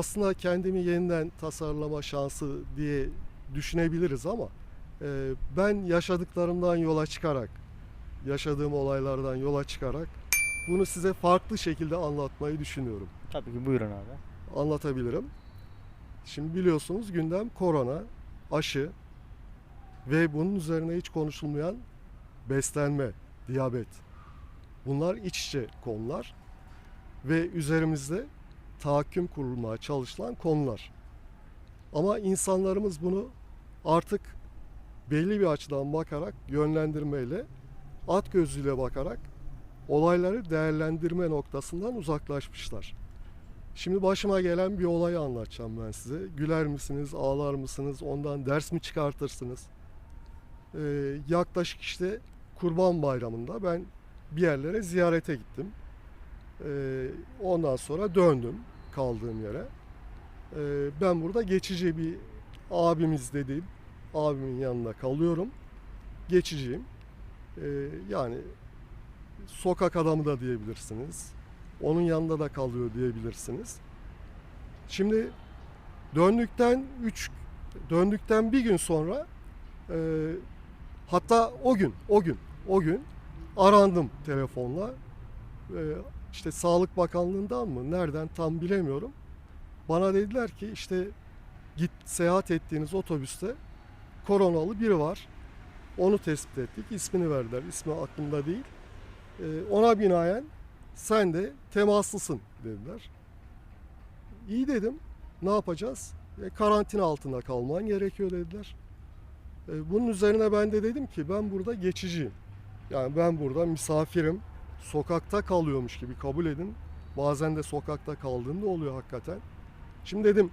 aslında kendimi yeniden tasarlama şansı diye düşünebiliriz ama e, ben yaşadıklarımdan yola çıkarak, yaşadığım olaylardan yola çıkarak bunu size farklı şekilde anlatmayı düşünüyorum. Tabii ki buyurun abi. Anlatabilirim. Şimdi biliyorsunuz gündem korona, aşı ve bunun üzerine hiç konuşulmayan beslenme, diyabet. Bunlar iç içe konular ve üzerimizde tahakküm kurulmaya çalışılan konular. Ama insanlarımız bunu artık belli bir açıdan bakarak, yönlendirmeyle, at gözüyle bakarak olayları değerlendirme noktasından uzaklaşmışlar. Şimdi başıma gelen bir olayı anlatacağım ben size. Güler misiniz, ağlar mısınız, ondan ders mi çıkartırsınız? Ee, yaklaşık işte Kurban Bayramı'nda ben bir yerlere ziyarete gittim. Ee, ondan sonra döndüm kaldığım yere. Ee, ben burada geçici bir abimiz dediğim abimin yanında kalıyorum. Geçiciyim. Ee, yani sokak adamı da diyebilirsiniz. Onun yanında da kalıyor diyebilirsiniz. Şimdi döndükten 3 döndükten bir gün sonra e, hatta o gün o gün o gün arandım telefonla. E, işte Sağlık Bakanlığı'ndan mı nereden tam bilemiyorum. Bana dediler ki işte git seyahat ettiğiniz otobüste koronalı biri var. Onu tespit ettik. İsmini verdiler. İsmi aklımda değil. E, ona binaen sen de temaslısın dediler. İyi dedim. Ne yapacağız? E, karantina altında kalman gerekiyor dediler. E, bunun üzerine ben de dedim ki ben burada geçiciyim. Yani ben burada misafirim. Sokakta kalıyormuş gibi kabul edin. Bazen de sokakta kaldığında oluyor hakikaten. Şimdi dedim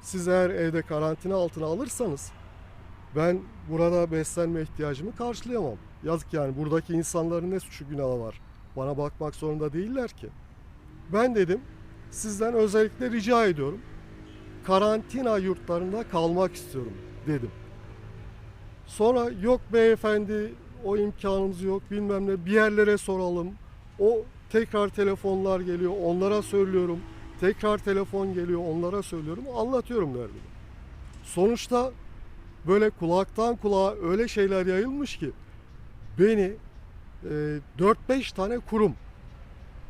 siz eğer evde karantina altına alırsanız ben burada beslenme ihtiyacımı karşılayamam. Yazık yani buradaki insanların ne suçu günahı var. Bana bakmak zorunda değiller ki. Ben dedim sizden özellikle rica ediyorum. Karantina yurtlarında kalmak istiyorum dedim. Sonra yok beyefendi o imkanımız yok bilmem ne bir yerlere soralım. O tekrar telefonlar geliyor onlara söylüyorum. Tekrar telefon geliyor onlara söylüyorum anlatıyorum derdim. Sonuçta böyle kulaktan kulağa öyle şeyler yayılmış ki beni e, 4-5 tane kurum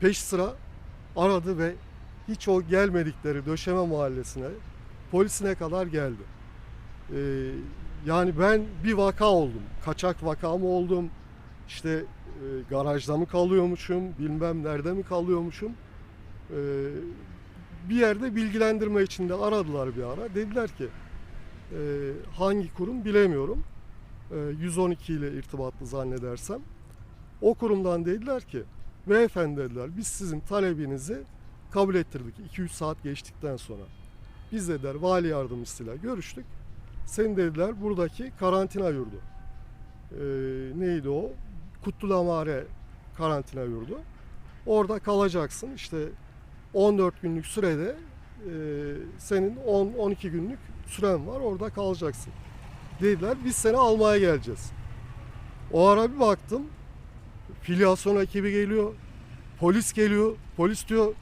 peş sıra aradı ve hiç o gelmedikleri döşeme mahallesine polisine kadar geldi. E, yani ben bir vaka oldum. Kaçak vaka mı oldum? İşte e, garajda mı kalıyormuşum? Bilmem nerede mi kalıyormuşum? E, bir yerde bilgilendirme için de aradılar bir ara. Dediler ki e, hangi kurum bilemiyorum. E, 112 ile irtibatlı zannedersem. O kurumdan dediler ki beyefendi dediler biz sizin talebinizi kabul ettirdik 2-3 saat geçtikten sonra. Biz dediler vali yardımcısıyla görüştük. Sen dediler buradaki karantina yurdu. Ee, neydi o? Kutlulamare karantina yurdu. Orada kalacaksın. İşte 14 günlük sürede e, senin 10-12 günlük süren var. Orada kalacaksın. Dediler biz seni almaya geleceğiz. O ara bir baktım. Filyasyon ekibi geliyor. Polis geliyor. Polis diyor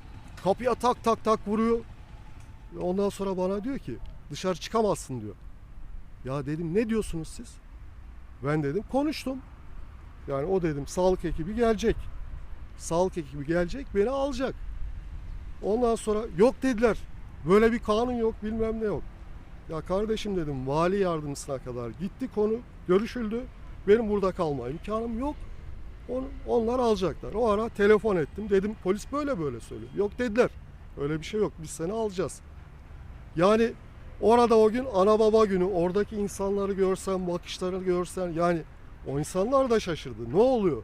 kapıya tak tak tak vuruyor. Ondan sonra bana diyor ki dışarı çıkamazsın diyor. Ya dedim ne diyorsunuz siz? Ben dedim konuştum. Yani o dedim sağlık ekibi gelecek. Sağlık ekibi gelecek beni alacak. Ondan sonra yok dediler. Böyle bir kanun yok bilmem ne yok. Ya kardeşim dedim vali yardımcısına kadar gitti konu görüşüldü. Benim burada kalma imkanım yok. Onu, onlar alacaklar. O ara telefon ettim. Dedim polis böyle böyle söylüyor. Yok dediler. Öyle bir şey yok. Biz seni alacağız. Yani orada o gün ana baba günü oradaki insanları görsen, bakışlarını görsen yani o insanlar da şaşırdı. Ne oluyor?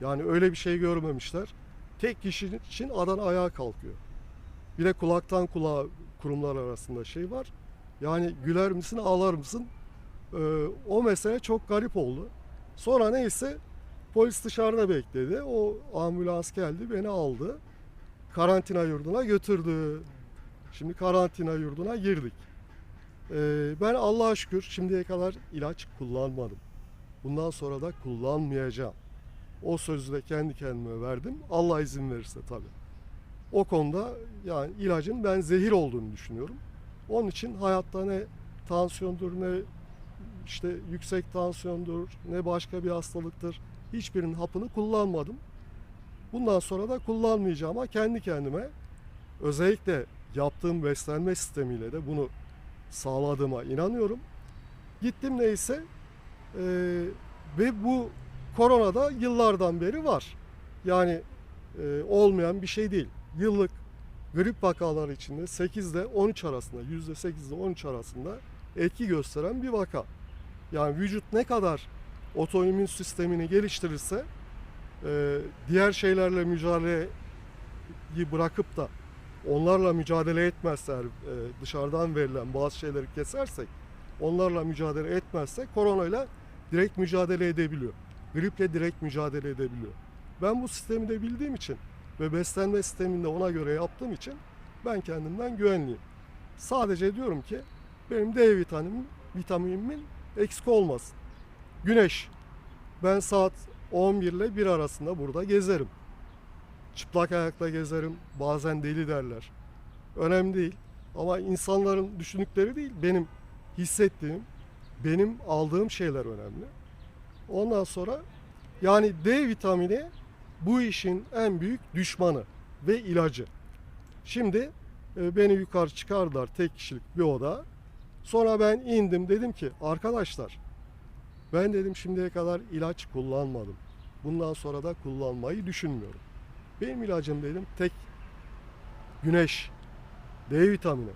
Yani öyle bir şey görmemişler. Tek kişi için adan ayağa kalkıyor. Bir de kulaktan kulağa kurumlar arasında şey var. Yani güler misin ağlar mısın? Ee, o mesele çok garip oldu. Sonra neyse polis dışarıda bekledi. O ambulans geldi beni aldı. Karantina yurduna götürdü. Şimdi karantina yurduna girdik. Ee, ben Allah'a şükür şimdiye kadar ilaç kullanmadım. Bundan sonra da kullanmayacağım. O sözü de kendi kendime verdim. Allah izin verirse tabii. O konuda yani ilacın ben zehir olduğunu düşünüyorum. Onun için hayatta ne tansiyondur ne işte yüksek tansiyondur ne başka bir hastalıktır. Hiçbirinin hapını kullanmadım. Bundan sonra da kullanmayacağım ama kendi kendime özellikle yaptığım beslenme sistemiyle de bunu sağladığıma inanıyorum. Gittim neyse eee, ve bu korona da yıllardan beri var. Yani eee, olmayan bir şey değil. Yıllık grip vakaları içinde 8 ile 13 arasında, %8 ile 13 arasında etki gösteren bir vaka. Yani vücut ne kadar otoimmün sistemini geliştirirse eee, diğer şeylerle mücadeleyi bırakıp da onlarla mücadele etmezse eğer, e, dışarıdan verilen bazı şeyleri kesersek onlarla mücadele etmezsek koronayla direkt mücadele edebiliyor. Griple direkt mücadele edebiliyor. Ben bu sistemi de bildiğim için ve beslenme sistemini de ona göre yaptığım için ben kendimden güvenliyim. Sadece diyorum ki benim D vitaminimin, vitaminimin eksik olmasın. Güneş. Ben saat 11 ile 1 arasında burada gezerim. Çıplak ayakla gezerim. Bazen deli derler. Önemli değil. Ama insanların düşündükleri değil, benim hissettiğim, benim aldığım şeyler önemli. Ondan sonra yani D vitamini bu işin en büyük düşmanı ve ilacı. Şimdi e, beni yukarı çıkardılar tek kişilik bir oda. Sonra ben indim dedim ki arkadaşlar ben dedim şimdiye kadar ilaç kullanmadım. Bundan sonra da kullanmayı düşünmüyorum. Benim ilacım dedim tek güneş, D vitamini.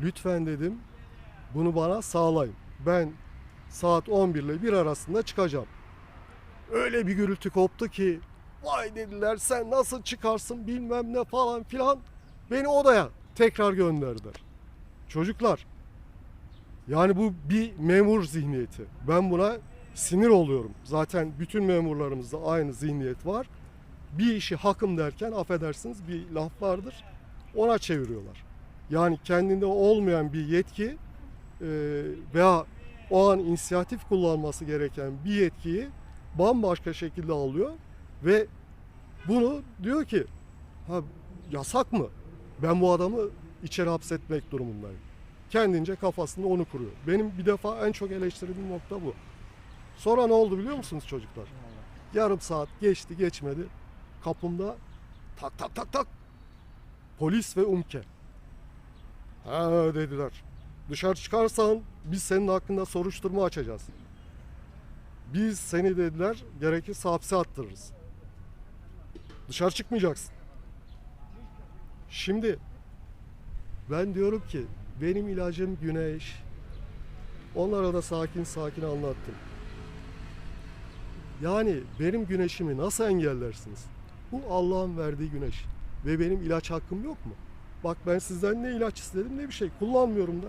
Lütfen dedim bunu bana sağlayın. Ben saat 11 ile 1 arasında çıkacağım. Öyle bir gürültü koptu ki vay dediler sen nasıl çıkarsın bilmem ne falan filan. Beni odaya tekrar gönderdiler. Çocuklar yani bu bir memur zihniyeti. Ben buna sinir oluyorum. Zaten bütün memurlarımızda aynı zihniyet var. Bir işi hakım derken affedersiniz bir laf vardır. Ona çeviriyorlar. Yani kendinde olmayan bir yetki e, veya o an inisiyatif kullanması gereken bir yetkiyi bambaşka şekilde alıyor ve bunu diyor ki ha yasak mı? Ben bu adamı içeri hapsetmek durumundayım. Kendince kafasında onu kuruyor. Benim bir defa en çok eleştirdiğim nokta bu. Sonra ne oldu biliyor musunuz çocuklar? Yarım saat geçti geçmedi. Kapımda tak tak tak tak polis ve umke. Ha dediler. Dışarı çıkarsan biz senin hakkında soruşturma açacağız. Biz seni dediler gerekirse hapse attırırız. Dışarı çıkmayacaksın. Şimdi ben diyorum ki benim ilacım güneş. Onlara da sakin sakin anlattım. Yani benim güneşimi nasıl engellersiniz? Bu Allah'ın verdiği güneş. Ve benim ilaç hakkım yok mu? Bak ben sizden ne ilaç istedim ne bir şey. Kullanmıyorum da.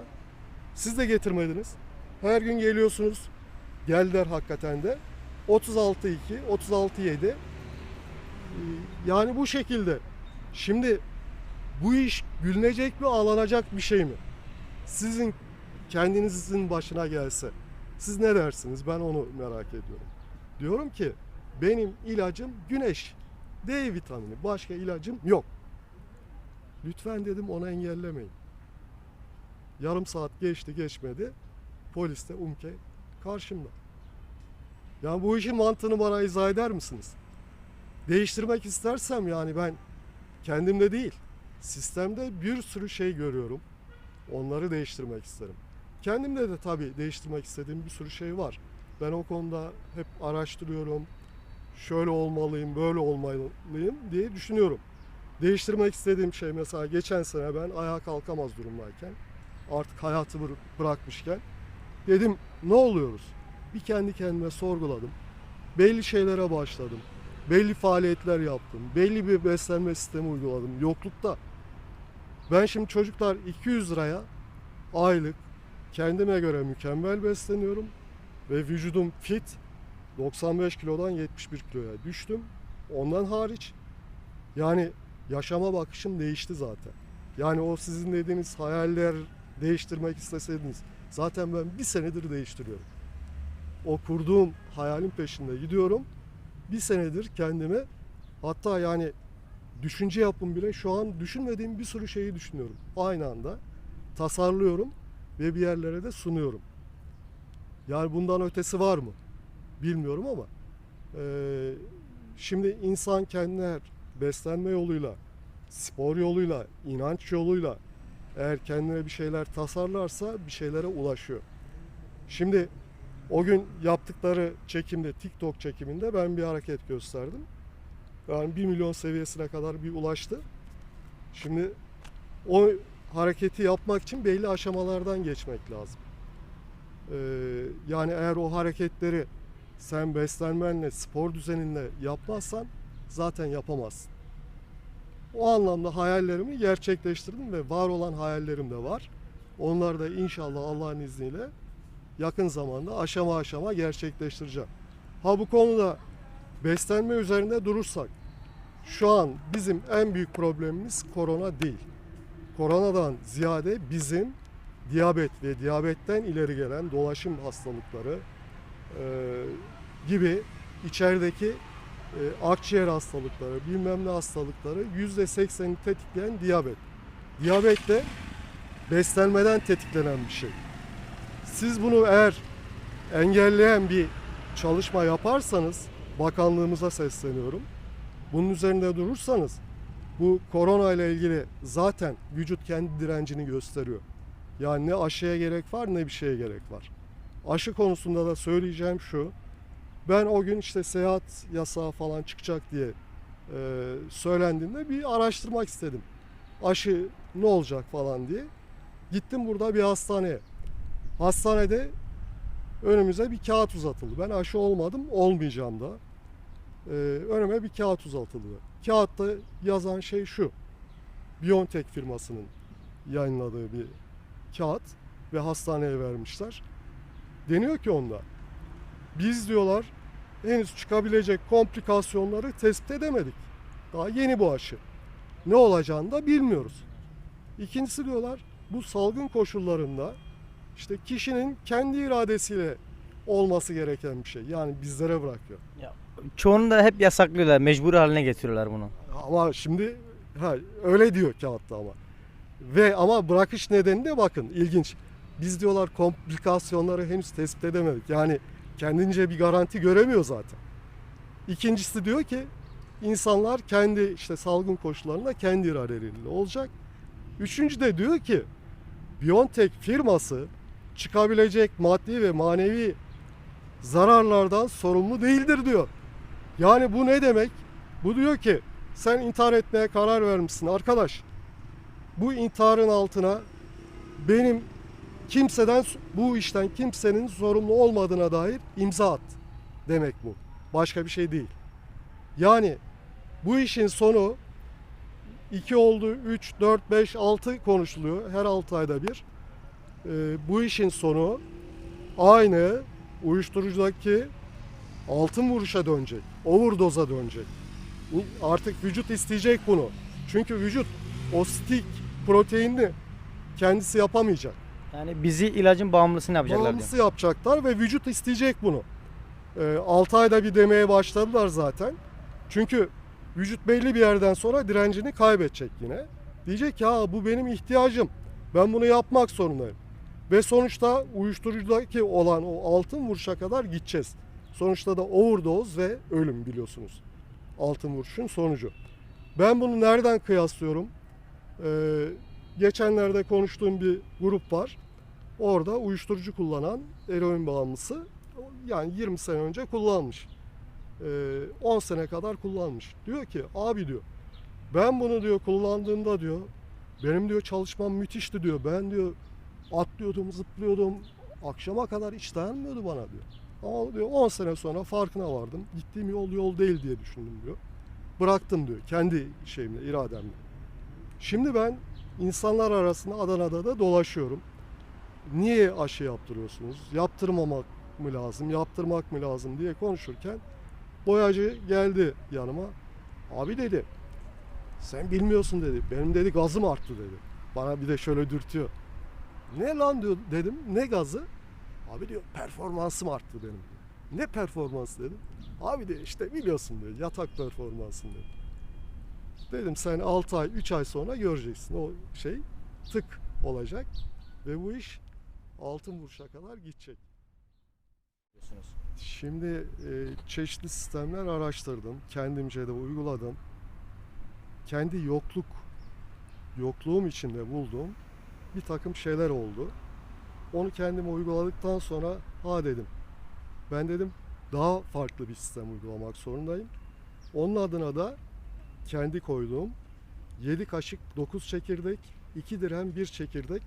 Siz de getirmediniz. Her gün geliyorsunuz. Geldiler hakikaten de. 36.2, 36.7. Ee, Yani bu şekilde. Şimdi bu iş gülünecek mi, ağlanacak bir şey mi? Sizin kendinizin başına gelse siz ne dersiniz? Ben onu merak ediyorum. Diyorum ki benim ilacım güneş. D vitamini. Başka ilacım yok. Lütfen dedim onu engellemeyin. Yarım saat geçti geçmedi. Polis de umke karşımda. Yani bu işin mantığını bana izah eder misiniz? Değiştirmek istersem yani ben kendimde değil, sistemde bir sürü şey görüyorum. Onları değiştirmek isterim. Kendimde de tabii değiştirmek istediğim bir sürü şey var. Ben o konuda hep araştırıyorum. Şöyle olmalıyım, böyle olmalıyım diye düşünüyorum. Değiştirmek istediğim şey mesela geçen sene ben ayağa kalkamaz durumdayken artık hayatı bıra- bırakmışken dedim ne oluyoruz? Bir kendi kendime sorguladım. Belli şeylere başladım. Belli faaliyetler yaptım. Belli bir beslenme sistemi uyguladım yoklukta. Ben şimdi çocuklar 200 liraya aylık kendime göre mükemmel besleniyorum ve vücudum fit. 95 kilodan 71 kiloya düştüm. Ondan hariç yani yaşama bakışım değişti zaten. Yani o sizin dediğiniz hayaller değiştirmek isteseydiniz zaten ben bir senedir değiştiriyorum. O kurduğum hayalin peşinde gidiyorum. Bir senedir kendimi hatta yani düşünce yapım bile şu an düşünmediğim bir sürü şeyi düşünüyorum. Aynı anda tasarlıyorum ve bir yerlere de sunuyorum. Yani bundan ötesi var mı? Bilmiyorum ama eee, şimdi insan kendine beslenme yoluyla, spor yoluyla, inanç yoluyla eğer kendine bir şeyler tasarlarsa bir şeylere ulaşıyor. Şimdi o gün yaptıkları çekimde, TikTok çekiminde ben bir hareket gösterdim. Yani 1 milyon seviyesine kadar bir ulaştı. Şimdi o hareketi yapmak için belli aşamalardan geçmek lazım. Ee, yani eğer o hareketleri sen beslenmenle, spor düzeninle yapmazsan zaten yapamazsın. O anlamda hayallerimi gerçekleştirdim ve var olan hayallerim de var. Onları da inşallah Allah'ın izniyle yakın zamanda aşama aşama gerçekleştireceğim. Ha bu konuda beslenme üzerinde durursak şu an bizim en büyük problemimiz korona değil. Koronadan ziyade bizim diyabet ve diyabetten ileri gelen dolaşım hastalıkları gibi içerideki e, akciğer hastalıkları, bilmem ne hastalıkları yüzde sekseni tetikleyen diyabet. Diyabet de beslenmeden tetiklenen bir şey. Siz bunu eğer engelleyen bir çalışma yaparsanız bakanlığımıza sesleniyorum. Bunun üzerinde durursanız bu korona ile ilgili zaten vücut kendi direncini gösteriyor. Yani ne aşıya gerek var ne bir şeye gerek var. Aşı konusunda da söyleyeceğim şu. Ben o gün işte seyahat yasağı falan çıkacak diye e, söylendiğinde bir araştırmak istedim. Aşı ne olacak falan diye. Gittim burada bir hastaneye. Hastanede önümüze bir kağıt uzatıldı. Ben aşı olmadım, olmayacağım da. Ee, önüme bir kağıt uzatıldı. Kağıtta yazan şey şu. Biontech firmasının yayınladığı bir kağıt ve hastaneye vermişler. Deniyor ki onda biz diyorlar henüz çıkabilecek komplikasyonları tespit edemedik. Daha yeni bu aşı. Ne olacağını da bilmiyoruz. İkincisi diyorlar bu salgın koşullarında işte kişinin kendi iradesiyle olması gereken bir şey. Yani bizlere bırakıyor. Çoğunu da hep yasaklıyorlar. Mecburi haline getiriyorlar bunu. Ama şimdi ha, öyle diyor kağıtta ama. Ve ama bırakış nedeni de bakın ilginç. Biz diyorlar komplikasyonları henüz tespit edemedik. Yani kendince bir garanti göremiyor zaten. İkincisi diyor ki insanlar kendi işte salgın koşullarında kendi iradeleriyle olacak. Üçüncü de diyor ki Biontech firması çıkabilecek maddi ve manevi zararlardan sorumlu değildir diyor. Yani bu ne demek? Bu diyor ki sen intihar etmeye karar vermişsin arkadaş. Bu intiharın altına benim kimseden bu işten kimsenin sorumlu olmadığına dair imza at demek bu. Başka bir şey değil. Yani bu işin sonu 2 oldu, 3, 4, 5, 6 konuşuluyor her 6 ayda bir. Ee, bu işin sonu aynı uyuşturucudaki altın vuruşa dönecek. Overdose'a dönecek. Artık vücut isteyecek bunu. Çünkü vücut o stik proteinini kendisi yapamayacak. Yani bizi ilacın bağımlısını yapacaklar diyor. Bağımlısı yapacaklar ve vücut isteyecek bunu. Ee, 6 ayda bir demeye başladılar zaten. Çünkü vücut belli bir yerden sonra direncini kaybedecek yine. Diyecek ki ha bu benim ihtiyacım. Ben bunu yapmak zorundayım. Ve sonuçta uyuşturucudaki olan o altın vuruşa kadar gideceğiz. Sonuçta da overdose ve ölüm biliyorsunuz. Altın vuruşun sonucu. Ben bunu nereden kıyaslıyorum? Ee, geçenlerde konuştuğum bir grup var. Orada uyuşturucu kullanan eroin bağımlısı yani 20 sene önce kullanmış. Ee, 10 sene kadar kullanmış. Diyor ki abi diyor ben bunu diyor kullandığımda diyor benim diyor çalışmam müthişti diyor. Ben diyor atlıyordum, zıplıyordum. Akşama kadar hiç dayanmıyordu bana diyor. Ama diyor 10 sene sonra farkına vardım. Gittiğim yol yol değil diye düşündüm diyor. Bıraktım diyor kendi şeyimle, irademle. Şimdi ben insanlar arasında Adana'da da dolaşıyorum. Niye aşı yaptırıyorsunuz? Yaptırmamak mı lazım, yaptırmak mı lazım diye konuşurken boyacı geldi yanıma. Abi dedi, sen bilmiyorsun dedi. Benim dedi gazım arttı dedi. Bana bir de şöyle dürtüyor. Ne lan diyor dedim. Ne gazı? Abi diyor performansım arttı benim. Ne performans dedim. Abi diyor işte biliyorsun diyor yatak performansım dedi. Dedim sen 6 ay 3 ay sonra göreceksin o şey tık olacak ve bu iş altın vuruşa kadar gidecek. Şimdi e, çeşitli sistemler araştırdım. Kendimce de uyguladım. Kendi yokluk, yokluğum içinde bulduğum bir takım şeyler oldu. Onu kendime uyguladıktan sonra ha dedim. Ben dedim daha farklı bir sistem uygulamak zorundayım. Onun adına da kendi koyduğum 7 kaşık 9 çekirdek, 2 dirhem 1 çekirdek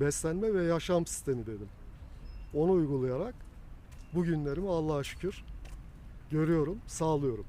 beslenme ve yaşam sistemi dedim. Onu uygulayarak bugünlerimi Allah'a şükür görüyorum, sağlıyorum.